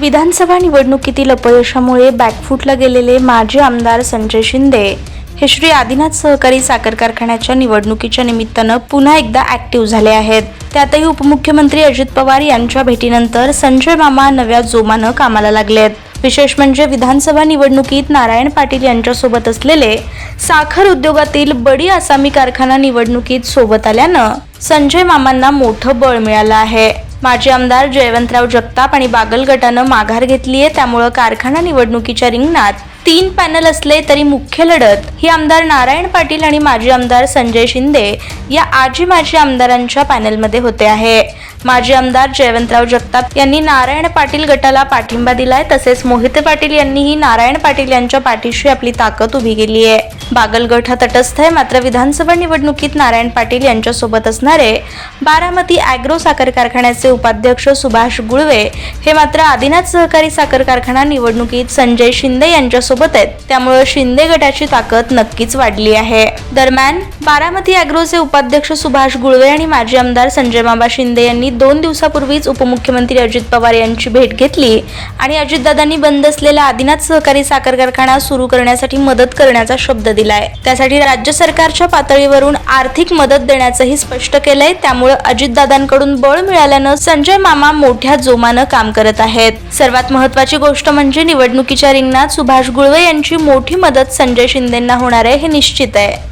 विधानसभा निवडणुकीतील अपयशामुळे बॅकफुटला गेलेले माजी आमदार संजय शिंदे हे श्री आदिनाथ सहकारी साखर कारखान्याच्या निवडणुकीच्या निमित्तानं पुन्हा एकदा ऍक्टिव्ह झाले आहेत. त्यातही उपमुख्यमंत्री अजित पवार यांच्या भेटीनंतर संजय मामा नव्या जोमानं कामाला लागलेत विशेष म्हणजे विधानसभा निवडणुकीत नारायण पाटील यांच्यासोबत असलेले साखर उद्योगातील बडी आसामी कारखाना निवडणुकीत सोबत आल्यानं संजय मामांना मोठं बळ मिळालं आहे. माजी आमदार जयवंतराव जगताप आणि बागल गटानं माघार आहे. त्यामुळं कारखाना निवडणुकीच्या रिंगणात तीन पॅनल असले तरी मुख्य लढत ही आमदार नारायण पाटील आणि माजी आमदार संजय शिंदे या आजी माजी आमदारांच्या पॅनलमध्ये होते आहे. माजी आमदार जयवंतराव जगताप यांनी नारायण पाटील गटाला पाठिंबा दिलाय. तसेच मोहित पाटील यांनीही नारायण पाटील यांच्या पाठीशी आपली ताकद उभी केली आहे. बागलगट हा तटस्थ आहे. मात्र विधानसभा निवडणुकीत नारायण पाटील यांच्यासोबत असणारे बारामती अॅग्रो साखर कारखान्याचे उपाध्यक्ष सुभाष गुळवे हे मात्र आदिनाथ सहकारी साखर कारखाना निवडणुकीत संजय शिंदे यांच्यासोबत आहेत. त्यामुळे शिंदे गटाची ताकद नक्कीच वाढली आहे. दरम्यान बारामती अॅग्रोचे उपाध्यक्ष सुभाष गुळवे आणि माजी आमदार संजय बाबा शिंदे यांनी दोन दिवसापूर्वीच उपमुख्यमंत्री अजित पवार यांची भेट घेतली आणि अजितदादांनी बंद असलेला आदिनाथ सहकारी साखर कारखाना सुरू करण्यासाठी मदत करण्याचा शब्द दिलाय. त्यासाठी राज्य सरकारच्या पातळीवरून आर्थिक मदत देण्याचंही स्पष्ट केलंय. त्यामुळे अजितदादांकडून बळ मिळाल्यानं संजय मामा मोठ्या जोमानं काम करत आहेत. सर्वात महत्वाची गोष्ट म्हणजे निवडणुकीच्या रिंगणात सुभाष गुळवे यांची मोठी मदत संजय शिंदेंना होणार आहे हे निश्चित आहे.